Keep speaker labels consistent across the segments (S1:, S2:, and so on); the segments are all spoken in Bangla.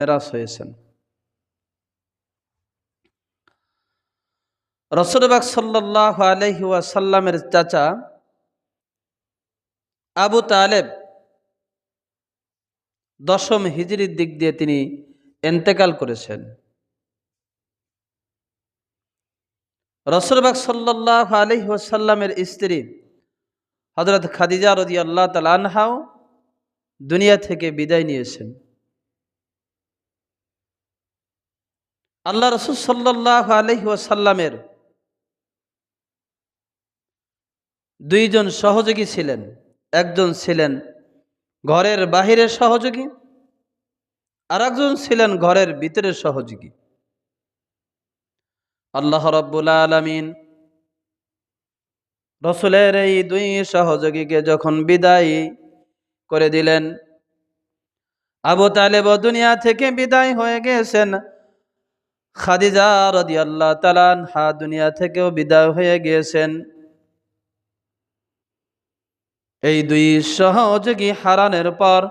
S1: মেরাজ হয়েছেন। রসুলবাগ সাল্লাহ আলহি ওয়াসাল্লামের চাচা আবু তালেব দশম হিজড়ির দিক দিয়ে তিনি এন্তেকাল করেছেন। রসুলবাগ সাল্লাহ আলহি ওয়াসাল্লামের স্ত্রী হজরত খাদিজা রদি আল্লাহ দুনিয়া থেকে বিদায় নিয়েছেন। আল্লাহ রসুল সাল্লাহ আলহি ওয়াসাল্লামের দুইজন সহযোগী ছিলেন। একজন ছিলেন ঘরের বাহিরের সহযোগী আর একজন ছিলেন ঘরের ভিতরের সহযোগী। আল্লাহ রব্বুল আলমিন রসুলের এই দুই সহযোগীকে যখন বিদায় করে দিলেন, আবু তালেব দুনিয়া থেকে বিদায় হয়ে গেছেন। খাদিজা রদি আল্লাহ তালান হা দুনিয়া থেকেও বিদায় হয়ে গিয়েছেন। এই দুই সহযোগী হারানের পর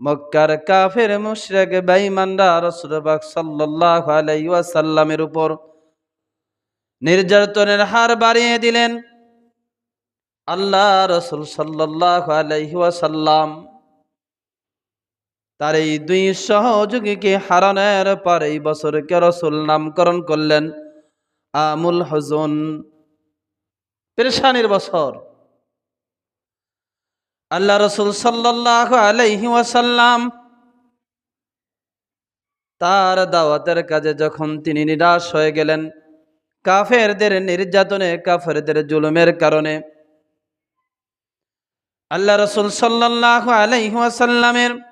S1: মক্কার কাফের মুশরেক বেঈমানরা রাসূলুল্লাহ সাল্লাল্লাহু আলাইহি ওয়াসাল্লামের উপর নির্যাতনের হার বাড়িয়ে দিলেন। আল্লাহ রসুল সাল্লাল্লাহু আলাইহি ওয়াসাল্লাম তার এই দুই সহযোগীকে হারানোর পর এই বছরকে রসুল নামকরণ করলেন আমুল হজন। পেরেশানির বছর। আল্লাহ রসুল সাল্লাহ আলাইহি ওয়াসাল্লাম তার দাওয়াতের কাজে যখন তিনি নিরাশ হয়ে গেলেন, কাফেরদের নির্যাতনে, কাফেরদের জুলুমের কারণে, আল্লাহ রসুল সাল্লাহ ওয়াসাল্লামের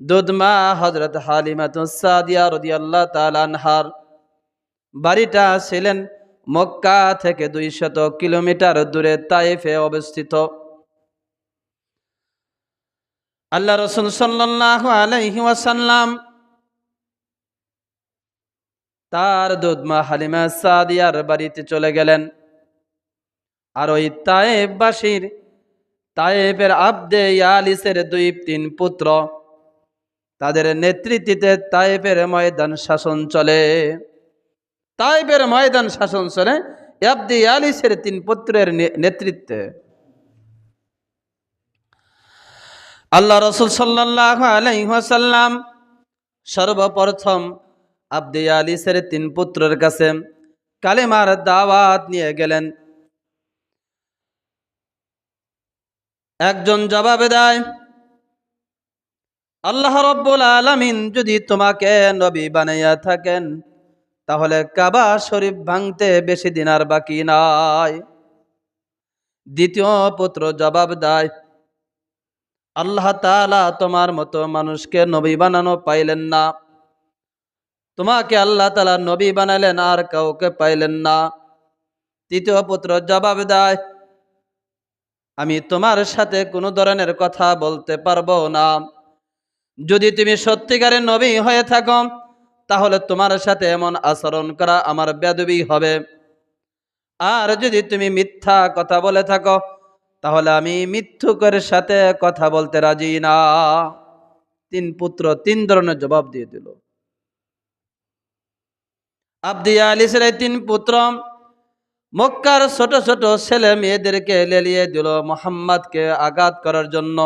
S1: দুধমা হজরত হালিমাতুসাদিয়া রদি আল্লাহ তালানহার বাড়িটা ছিলেন মক্কা থেকে দুইশত কিলোমিটার দূরে তাইফে অবস্থিত। আল্লাহ রসুল সাল্লাহ আলাইহি ওয়াসাল্লাম তার দুধমা হালিমা সাদিয়ার বাড়িতে চলে গেলেন। আর ওই তায়েববাসীর তায়েবের আব্দে ইয়ালিসের দুই তিন পুত্র। তাদের নেতৃত্বে তায়েবের ময়দান শাসন চলে। তাইবের ময়দান শাসন চলে আব্দে ইয়ালিসের তিন পুত্রের নেতৃত্বে। আল্লাহ রসুল আলাইসাল্লাম সর্বপ্রথম আব্দে আলিসের তিন পুত্রের কাছে কালেমার দাওয়াত নিয়ে গেলেন। একজন জবাবে দেয় আল্লাহ রব্বুল আলমিন যদি তোমাকে নবী বানাইয়া থাকেন, তাহলে কাবা শরীফ ভাঙতে বেশি দিন আর বাকি নাই। দ্বিতীয় পুত্র জবাব দেয়, আল্লাহ তালা তোমার মতো মানুষকে নবী বানানো পাইলেন না। তোমাকে আল্লাহ তালা নবী বানালেন আর কাউকে পাইলেন না। তৃতীয় পুত্র জবাব দেয়, আমি তোমার সাথে কোনো ধরনের কথা বলতে পারব না। যদি তুমি সত্যিকারের নবী হয়ে থাকো, তাহলে তোমার সাথে এমন আচরণ করা আমার বেদবি হবে। আর যদি তুমি মিথ্যা কথা বলে থাকো, তাহলে আমি মিথ্যুকের সাথে কথা বলতে রাজি না। তিন পুত্র তিন ধরনের জবাব দিয়ে দিল। আবদিয়া আলিসের তিন পুত্র মক্কার ছোট ছোট ছেলে মেয়েদেরকে লেলিয়ে দিল মোহাম্মদকে আঘাত করার জন্য।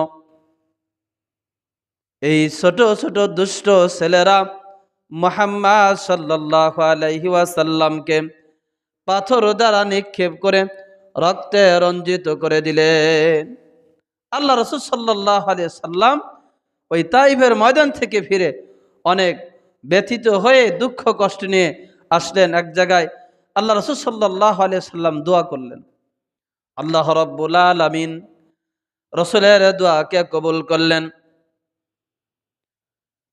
S1: এই ছোট ছোট দুষ্ট ছেলেরা মোহাম্মদ সাল্লাহ আলাইহি ওয়াসাল্লামকে পাথর দ্বারা নিক্ষেপ করে রক্তে রঞ্জিত করে দিলেন আল্লাহ রসুল সাল্লাহ আলিয়া সাল্লাম ওই তাইফের ময়দান থেকে ফিরে অনেক ব্যথিত হয়ে দুঃখ, কষ্ট নিয়ে আসলেন এক জায়গায়। আল্লাহ রসুল সাল্লাহ আলিয়া সাল্লাম দোয়া করলেন। আল্লাহ রব্বুল আলমিন রসুলের দোয়াকে কবুল করলেন।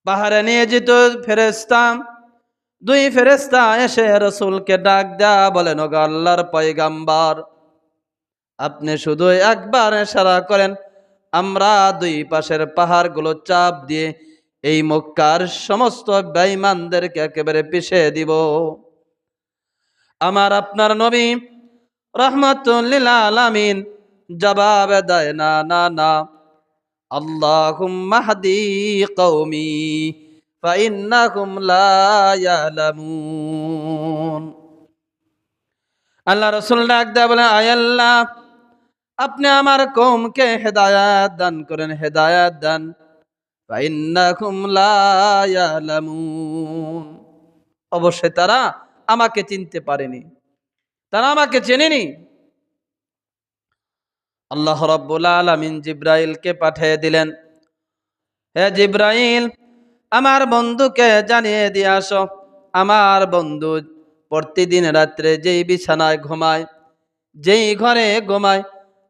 S1: পাহাড়ে নিয়ে যেত ফেরেস্তা দুই ফেরেস্তা এসে রসুলকে ডাক দেয়া, বলেন, ওগা আল্লাহর পয়গাম্বার, আপনি শুধু একবার সারা করেন, আমরা দুই পাশের পাহাড়গুলো চাপ দিয়ে এই মক্কার সমস্ত বেঈমানদেরকে একেবারে পিষে দিব। আমার আপনার নবী রহমতুল্লিল আলামিন জবাব দেয়, না না না। আল্লাহুম্মা হাদি কওমি, ফাইন্নাহুম লা ইয়ালামুন। আল্লাহ রসুল ডাক দেয়া বলে আয় আল্লাহ, আপনি আমার কৌমকে হেদায়াত দান করেন, হেদায়াত দান। অবশ্যই তারা আমাকে চিনতে পারেনি। তারা আমাকে চেনেনি। আল্লাহ রব্বুল আলামিন জিব্রাইলকে পাঠিয়ে দিলেন। হে জিব্রাইল, আমার বন্ধুকে জানিয়ে দিয়ে আসো। আমার বন্ধু প্রতিদিন রাত্রে যেই বিছানায় ঘুমায়, যেই ঘরে ঘুমায়,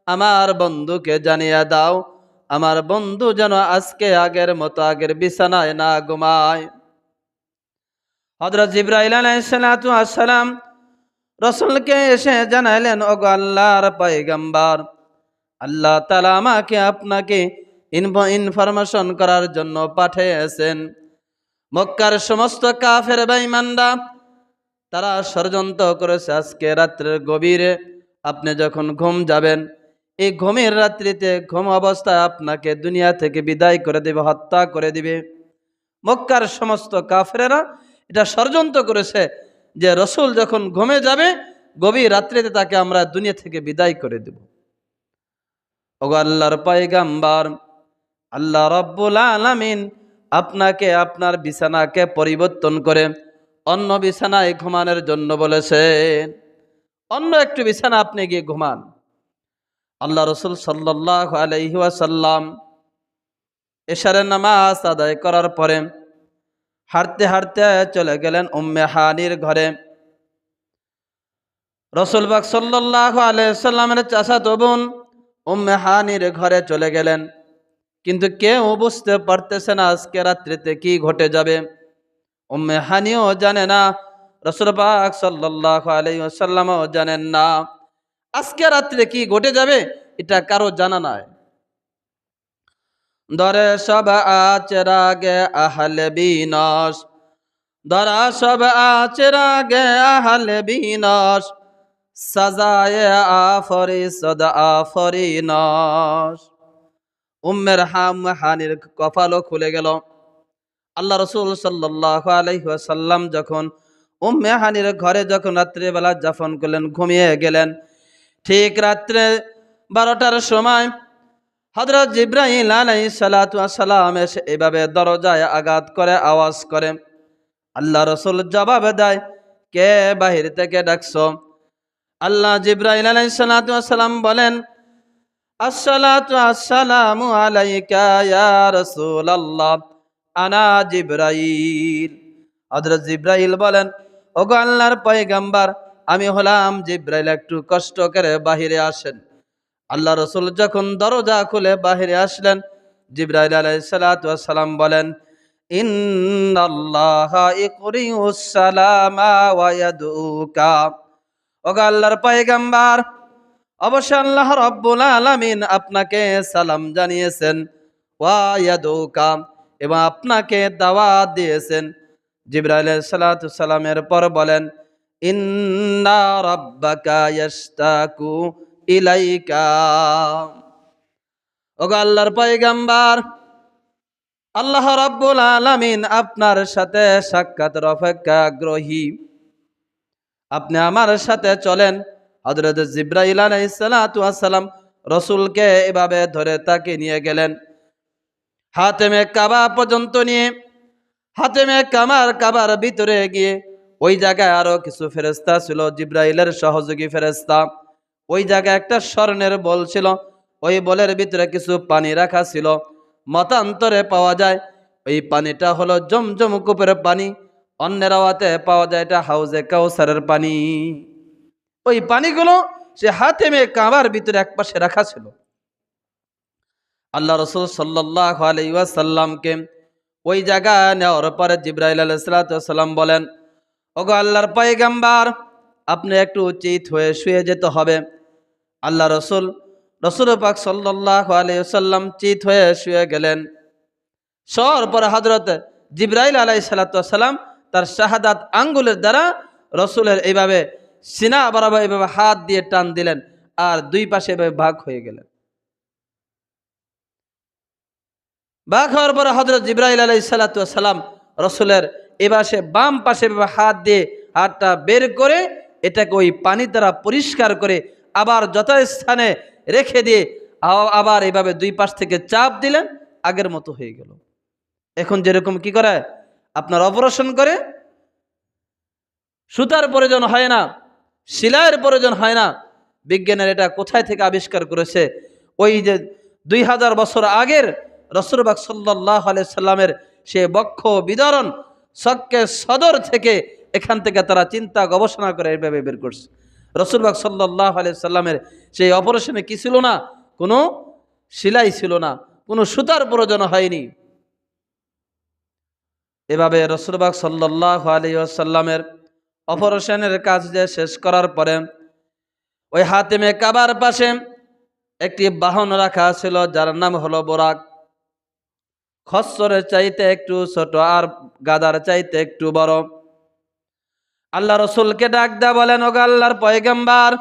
S1: আমার বন্ধুকে জানিয়ে দাও, আমার বন্ধু যেন আজকে আগের মতো আগের বিছানায় না ঘুমায়। হজরত জিব্রাইল আলাইসালাম রসুলকে এসে জানাইলেন ও আল্লাহর পাইগাম্বার আল্লাহ তালা আমাকে আপনাকে ইনফরমেশন করার জন্য পাঠিয়েছেন। মক্কার সমস্ত কাফের বাইমান্ডা তারা ষড়যন্ত্র করেছে আজকে রাত্রের গভীরে। আপনি যখন ঘুম যাবেন, এই ঘুমের রাত্রিতে ঘুম অবস্থায় আপনাকে দুনিয়া থেকে বিদায় করে দিবে, হত্যা করে দিবে। মক্কার সমস্ত কাফেরা এটা ষড়যন্ত্র করেছে যে রসুল যখন ঘুমে যাবে, গভীর রাত্রিতে তাকে আমরা দুনিয়া থেকে বিদায় করে দেব। ওগো আল্লাহর পাইগাম্বার আল্লাহ রব্বুল আলামিন আপনাকে আপনার বিছানাকে পরিবর্তন করে অন্য বিছানায় ঘুমানোর জন্য বলেছেন। অন্য একটু বিছানা আপনি গিয়ে ঘুমান। আল্লাহ রসুল সাল্লাহ আলহিহাসাল্লাম এশারের নামাজ আদায় করার পরে হাঁটতে হাঁটতে চলে গেলেন উম্মে হানির ঘরে। রসুলবাগ সাল্লাহ আলাইসাল্লামের চাষা তবুন উম্মে হানির ঘরে চলে গেলেন। কিন্তু কেউ বুঝতে পারতেছে না আজকে রাত্রিতে কি ঘটে যাবে। উম্মে হানিও জানে না রসুলবাগ সাল্লাহ আলাইসাল্লামও জানেন না। আজকে রাত্রে কি ঘটে যাবে এটা কারও জানা নাই। দরে সব আচরাগে আহলে বিনাশ দরা সব আচরাগে আহলে বিনাশ সাজায় আফরি সদা আফরি নস উম্মের হাম হানির কপালও খুলে গেল। আল্লাহ রসুল সাল্লাহ আলহিহাসাল্লাম যখন উম্মে হানির ঘরে যখন রাত্রিবেলা যাপন করলেন, ঘুমিয়ে গেলেন, ঠিক রাত্রে বারোটার সময় হজরত জিব্রাহিম আলাই সালাম এসে এভাবে দরজায় আঘাত করে, আওয়াজ করে। আল্লাহ রসুল জবাব দেয়, কে বাহির থেকে ডাকছ? আল্লাহ জিব্রাহিম আলাই সালাম বলেন আসসালামু আলাইকা ইয়া রাসূলুল্লাহ, আনা জিব্রাইল। হযরত জিব্রাইল বলেন, ওগো আল্লাহর পয়গাম্বার, আমি হলাম জিব্রাইল, একটু কষ্ট করে বাহিরে আসেন। আল্লাহ রসুল যখন দরজা খুলে বাহিরে আসলেন, জিব্রাইল আলাইসালাম বলেন ওগা আল্লাহর পায়গাম্বার অবশ্য আল্লাহ রব্বুল আলামিন আপনাকে সালাম জানিয়েছেন। ওয়াদৌকা এবং আপনাকে দাওয়াত দিয়েছেন। জিব্রাইল সালামের পর বলেন ইলাইকা। আল্লাহ রাব্বুল আলামিন আপনার সাথে সাক্ষাতের অপেক্ষা আগ্রহী। আপনি আমার সাথে চলেন। হজরত জিব্রাইল আলাইসালাম রসুলকে এভাবে ধরে তাকে নিয়ে গেলেন। হাতে হাতেমে কাবা পর্যন্ত নিয়ে, হাতেমে কামার কাবার ভিতরে গিয়ে ওই জায়গায় আরও কিছু ফেরেস্তা ছিল, জিব্রাইলের সহযোগী ফেরেস্তা ওই জায়গায় একটা স্বর্ণের বল ছিল, ওই বলের ভিতরে কিছু পানি রাখা ছিল। মতান্তরে পাওয়া যায়, ওই পানিটা হলো জমজম কূপের পানি। অন্যের আওয়াতে পাওয়া যায় এটা হাউজে কাউসারের পানি। ওই পানিগুলো সে হাতে মেয়ে কাবার ভিতরে এক পাশে রাখা ছিল। আল্লাহ রসুল সাল্লাহ আলাইসাল্লামকে ওই জায়গা নেওয়ার পরে জিব্রাইল আলাইসালাম বলেন, ওগো আল্লাহর পাইগাম্বার আপনি একটু উচিত হয়ে শুয়ে যেতে হবে। আল্লাহ রসুল রসুল পাক সাল্লাহ আলাইসাল্লাম চিত হয়ে শুয়ে গেলেন। সর পরে হজরত জিব্রাইল আলাই সালাতাম তার শাহাদাত আঙ্গুলের দ্বারা রসুলের এইভাবে সিনা বরাবর এইভাবে হাত দিয়ে টান দিলেন আর দুই পাশে এভাবে ভাগ হয়ে গেলেন। বাঘ হওয়ার পরে হজরত জিব্রাইল আলাই সালাম রসুলের এবার সে বাম পাশে হাত দিয়ে হাতটা বের করে এটাকে ওই পানি দ্বারা পরিষ্কার করে আবার যথাস্থানে রেখে দিয়ে আবার এভাবে দুই পাশ থেকে চাপ দিলেন, আগের মতো হয়ে গেল। এখন যেরকম কি করে আপনার অপারেশন করে, সুতার প্রয়োজন হয় না শিলাইয়ের প্রয়োজন হয় না। বিজ্ঞানের এটা কোথায় থেকে আবিষ্কার করেছে? ওই যে দুই হাজার বছর আগের রসুরবাগ সাল্লাহ সাল্লামের সে বক্ষ বিদরণ সক্কে সদর থেকে এখান থেকে তারা চিন্তা গবেষণা করে এইভাবে বের করছে। রসুলবাগ সাল্লাহ সাল্লামের সেই অপারেশনে কি ছিল না? কোনো সিলাই ছিল না, কোনো সুতার প্রয়োজন হয়নি। এভাবে রসুলবাগ সাল্লাহ আলী আসাল্লামের অপারেশনের কাজ যে শেষ করার পরে ওই হাতিমে কাবার পাশে একটি বাহন রাখা ছিল, যার নাম হলো বোরাক। খসরের চাইতে একটু ছোট আর গাদার চাইতে একটু বড়। আল্লাহ রসুলকে ডাক দেয়া বলেন, ওগো আল্লাহর পয়গাম্বার,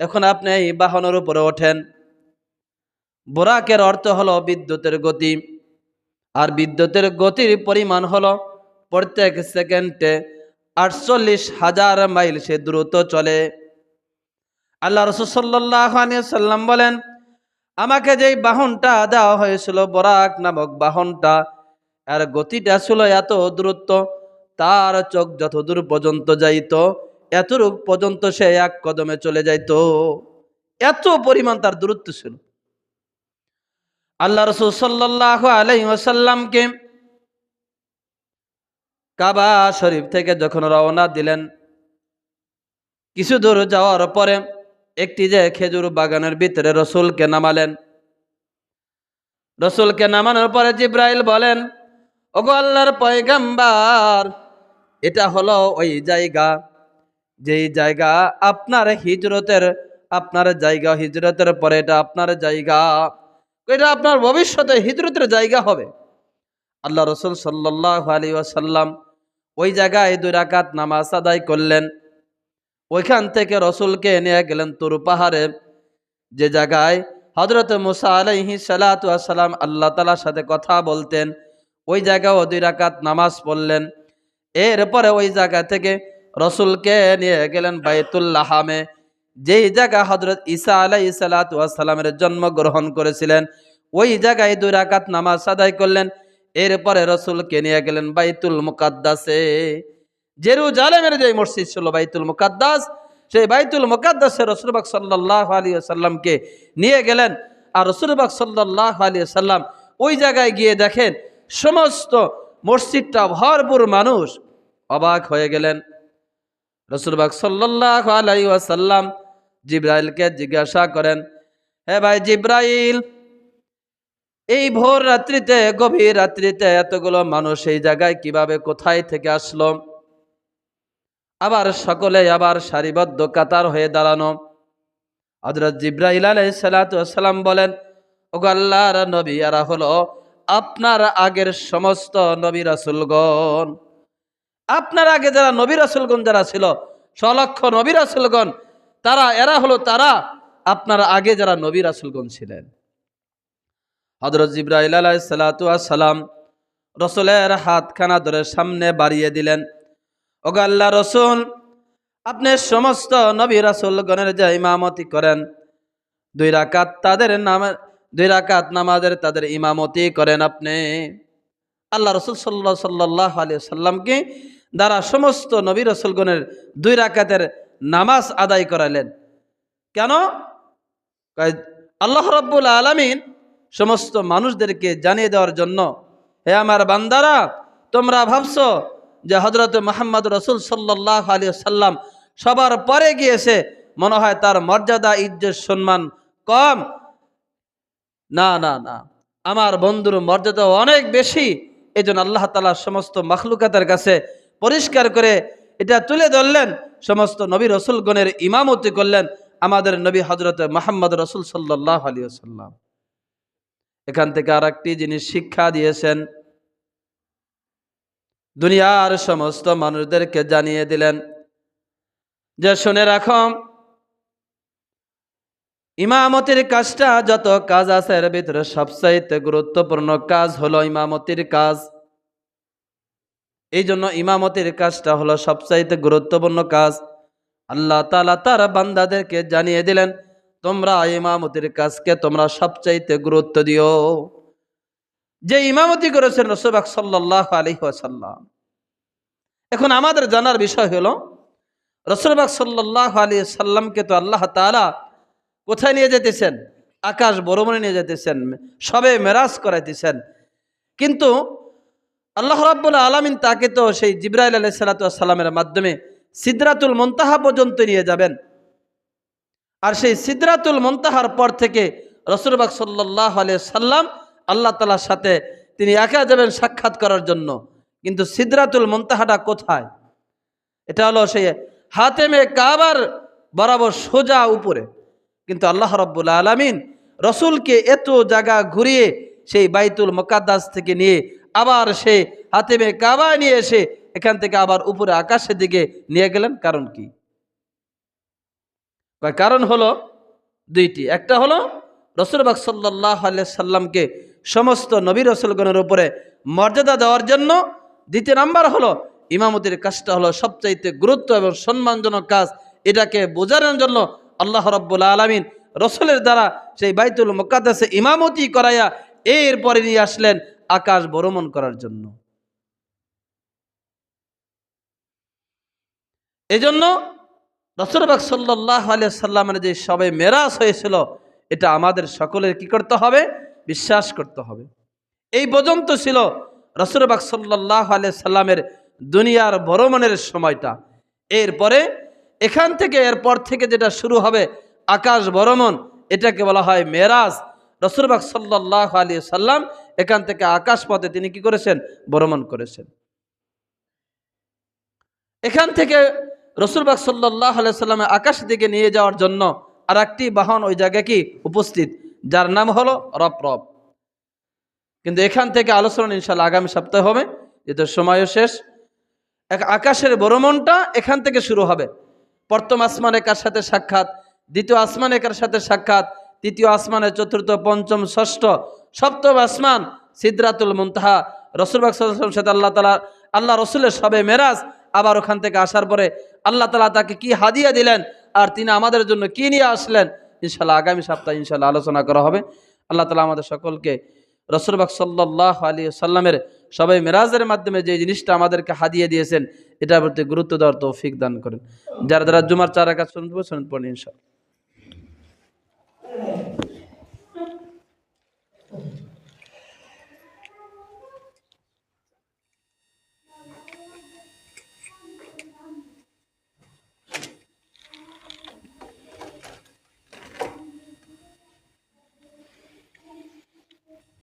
S1: এখন আপনি এই বাহনের উপরে ওঠেন। বোরাকের অর্থ হলো বিদ্যুতের গতি। আর বিদ্যুতের গতির পরিমাণ হলো প্রত্যেক সেকেন্ডে আটচল্লিশ হাজার মাইল সে দ্রুত চলে। আল্লাহ রসুল সাল্লাহ সাল্লাম বলেন, আমাকে যেই বাহনটা দেওয়া হয়েছিল বরাক নামক বাহনটা আর গতিটা ছিল এত দ্রুত, তার চোখ যতদূর পর্যন্ত যাইত, এতটুক পর্যন্ত সে এক কদমে চলে যাইত। এত পরিমাণ তার দূরত্ব ছিল। আল্লাহ রসুল সাল্লাহ আলাই ওসাল্লামকে কাবা শরীফ থেকে যখন রওনা দিলেন, কিছু দূর যাওয়ার পরে একটি যে খেজুর বাগানের ভিতরে রসুলকে নামালেন। রসুলকে নামানোর পরে জিব্রাইল বলেন, ওগো আল্লাহর পয়গাম্বার, এটা হলো ওই জায়গা। যেই জায়গা আপনার হিজরতের, আপনার জায়গা হিজরতের পরে এটা আপনার জায়গা। এটা আপনার ভবিষ্যতে হিজরতের জায়গা হবে। আল্লাহ রসুল সাল্লাহ আলী ওয়াসাল্লাম ওই জায়গায় দুই রাকাত নামাজ আদায় করলেন। ওইখান থেকে রসুলকে নিয়ে গেলেন তুর পাহাড়ে। যে জায়গায় হজরত মুসা আলাইহি সালাম আল্লাহ তালার সাথে কথা বলতেন, ওই জায়গাও দুই রাকাত নামাজ পড়লেন। এরপরে ওই জায়গা থেকে রসুলকে নিয়ে গেলেন বাইতুল্লাহামে যেই জায়গা হজরত ঈসা আলাই সালাতামের জন্মগ্রহণ করেছিলেন, ওই জায়গায় দুই রাকাত নামাজ আদায় করলেন। এরপরে রসুলকে নিয়ে গেলেন বাইতুল মুকাদ্দাসে। জেরুজালেমের যে মসজিদ ছিল বাইতুল মুকাদ্দাস, সেই বাইতুল মুকাদ্দাসে রসুলবাক সাল্লাহ আলী সাল্লামকে নিয়ে গেলেন। আর রসুলবাক সাল্লাহ আলী সাল্লাম ওই জায়গায় গিয়ে দেখেন, সমস্ত মসজিদটা ভরপুর মানুষ অবাক হয়ে গেলেন। রসুলবাক সাল্লাহ আলাই সাল্লাম জিব্রাইলকে জিজ্ঞাসা করেন, হে ভাই জিব্রাইল, এই ভোর রাত্রিতে, গভীর রাত্রিতে এতগুলো মানুষ এই জায়গায় কীভাবে কোথায় থেকে আসলো? আবার সকলে আবার সারিবদ্ধ কাতার হয়ে দাঁড়ানো। হজরত জিব্রাহিল আলাই সালাম বলেন, ওগো আল্লাহর নবী, এরা হলো আপনার আগের সমস্ত নবী রাসুলগণ। আপনার আগে যারা নবী রাসুলগণ যারা ছিল সলক্ষ নবী রাসুলগণ তারা, এরা হলো তারা আপনার আগে যারা নবী রাসুলগণ ছিলেন। হজরত জিব্রাহিল সালাম রসুলের হাতখানা ধরে সামনে বাড়িয়ে দিলেন। ওগো রসুল, আপনি সমস্ত নবী রাসুলগণের যে ইমামতি করেন, দুই রাকাত তাদের নাম, দুই রাকাত নামাজের তাদের ইমামতি করেন আপনি। আল্লাহ রসুল সাল্লাহ সাল্লাহ আলিয়া সাল্লামকে দ্বারা সমস্ত নবী রসুলগণের দুই রাকাতের নামাজ আদায় করালেন। কেন? আল্লাহ রব্বুল আলমিন সমস্ত মানুষদেরকে জানিয়ে দেওয়ার জন্য, হে আমার বান্দারা, তোমরা ভাবছ যে হজরত মোহাম্মদ রসুল সাল্লাহ আলী সাল্লাম সবার পরে গিয়েছে, মনে হয় তার মর্যাদা, ইজ্জত, সম্মান কম? না না না। আমার বন্ধুর মর্যাদা অনেক বেশি। এই জন্য আল্লাহ তালা সমস্ত মখলুকাতের কাছে পরিষ্কার করে এটা তুলে ধরলেন সমস্ত নবী রসুলগণের ইমামতি করলেন আমাদের নবী হজরত মোহাম্মদ রসুল সাল্লাহ আলী সাল্লাম এখান থেকে আর একটি জিনিস শিক্ষা দিয়েছেন, দুনিয়ার সমস্ত মানুষদেরকে জানিয়ে দিলেন যে, শুনে রাখো, ইমামতির কাজটা যত কাজ আছে এর ভিতরে সবচাইতে গুরুত্বপূর্ণ কাজ হলো ইমামতির কাজ। এই জন্য ইমামতির কাজটা হলো সবচাইতে গুরুত্বপূর্ণ কাজ। আল্লাহ তালা তার বান্দাদেরকে জানিয়ে দিলেন, তোমরা ইমামতির কাজকে তোমরা সবচাইতে গুরুত্ব দিও। যে ইমামতি করেছেন রসুবাক সাল্লাহ আলহি আসাল্লাম এখন আমাদের জানার বিষয় হলো রসুলবাক সাল্লাহ আলী সাল্লামকে তো আল্লাহ তালা কোথায় নিয়ে যেতেছেন? আকাশ বরমনে নিয়ে যেতেছেন, সবে মেরাজ করাইতেছেন। কিন্তু আল্লাহ রাব্বুল আলমিন তাকে তো সেই জিব্রাইল আলাই সাল্লামের মাধ্যমে সিদ্রাতুল মন্তাহা পর্যন্ত নিয়ে যাবেন। আর সেই সিদ্রাতুল মন্তাহার পর থেকে রসুলবাক সাল্লাহ আলিয়া সাল্লাম আল্লাহ তালার সাথে তিনি একা যাবেন সাক্ষাৎ করার জন্য। কিন্তু সিদ্রাতুল মন্তাহাটা কোথায়? এটা হলো সেই হাতেমে কাবার বরাবর সোজা উপরে। কিন্তু আল্লাহ রব্বুল আলমিন রসুলকে এত জায়গা ঘুরিয়ে সেই বাইতুল মোকাদ্দাস থেকে নিয়ে আবার সে হাতেমে কাবা নিয়ে এসে এখান থেকে আবার উপরে আকাশের দিকে নিয়ে গেলেন। কারণ কি? কারণ হলো দুইটি। একটা হলো রসুলবাক সাল্লাহ সাল্লামকে সমস্ত নবী রসুলগণের উপরে মর্যাদা দেওয়ার জন্য। দ্বিতীয় নাম্বার হলো ইমামতির কাজটা হলো সবচাইতে গুরুত্ব এবং সম্মানজনক কাজ। এটাকে বোঝানোর জন্য আল্লাহ রব্বুল আলমিন রসুলের দ্বারা সেই বাইতুল মোকাদ্দাসে ইমামতি করাইয়া এরপরে নিয়ে আসলেন আকাশ ভ্রমণ করার জন্য। এজন্য রসুলবাক সাল্লাহ আলিয়া সাল্লামের যে সবে মেরাজ হয়েছিল, এটা আমাদের সকলের কি করতে হবে? বিশ্বাস করতে হবে। এই পর্যন্ত ছিল রসুলবাক সাল্লাহ আলিয়া সাল্লামের দুনিয়ার ভ্রমণের সময়টা। এরপরে এখান থেকে, এরপর থেকে যেটা শুরু হবে আকাশ ভ্রমণ, এটাকে বলা হয় মেরাজ। রসুলবাক সাল্লাহ আলী সাল্লাম এখান থেকে আকাশ পথে তিনি কি করেছেন? ভ্রমণ করেছেন। এখান থেকে রসুলবাক সাল্লাহ আলি সাল্লামে আকাশ দিকে নিয়ে যাওয়ার জন্য আর একটি বাহন ওই জায়গায় কি? উপস্থিত। যার নাম হলো রপ রপ কিন্তু এখান থেকে আলোচনা ইনশাল্লাহ আগামী সপ্তাহে হবে, যেহেতু সময়ও শেষ। এক আকাশের ভ্রমণটা এখান থেকে শুরু হবে। প্রথম আসমান একার সাথে সাক্ষাৎ? দ্বিতীয় আসমান একার সাথে সাক্ষাৎ? তৃতীয় আসমানের চতুর্থ, পঞ্চম, ষষ্ঠ, সপ্তম আসমান, সিদ্রাতুল মুনতাহা। রসুলবাক সাল্লাম সাথে আল্লাহ তালা আল্লাহ রসুলের সবে মেরাজ আবার ওখান থেকে আসার পরে আল্লাহ তালা তাকে কি হাদিয়া দিলেন আর তিনি আমাদের জন্য কি নিয়ে আসলেন ইনশাল্লাহ আগামী সপ্তাহে ইনশাল্লাহ আলোচনা করা হবে। আল্লাহ তালা আমাদের সকলকে রসুলবাক সাল্লাহ আলী সাল্লামের সবাই মেরাজের মাধ্যমে যে জিনিসটা আমাদেরকে হাদিয়ে দিয়েছেন, এটার প্রতি গুরুত্ব দেওয়ার তৌফিক দান করেন। যারা যারা জুমার চারা কাজ শুনব শুনুন পড়েন ইনশাল্লাহ Thank you.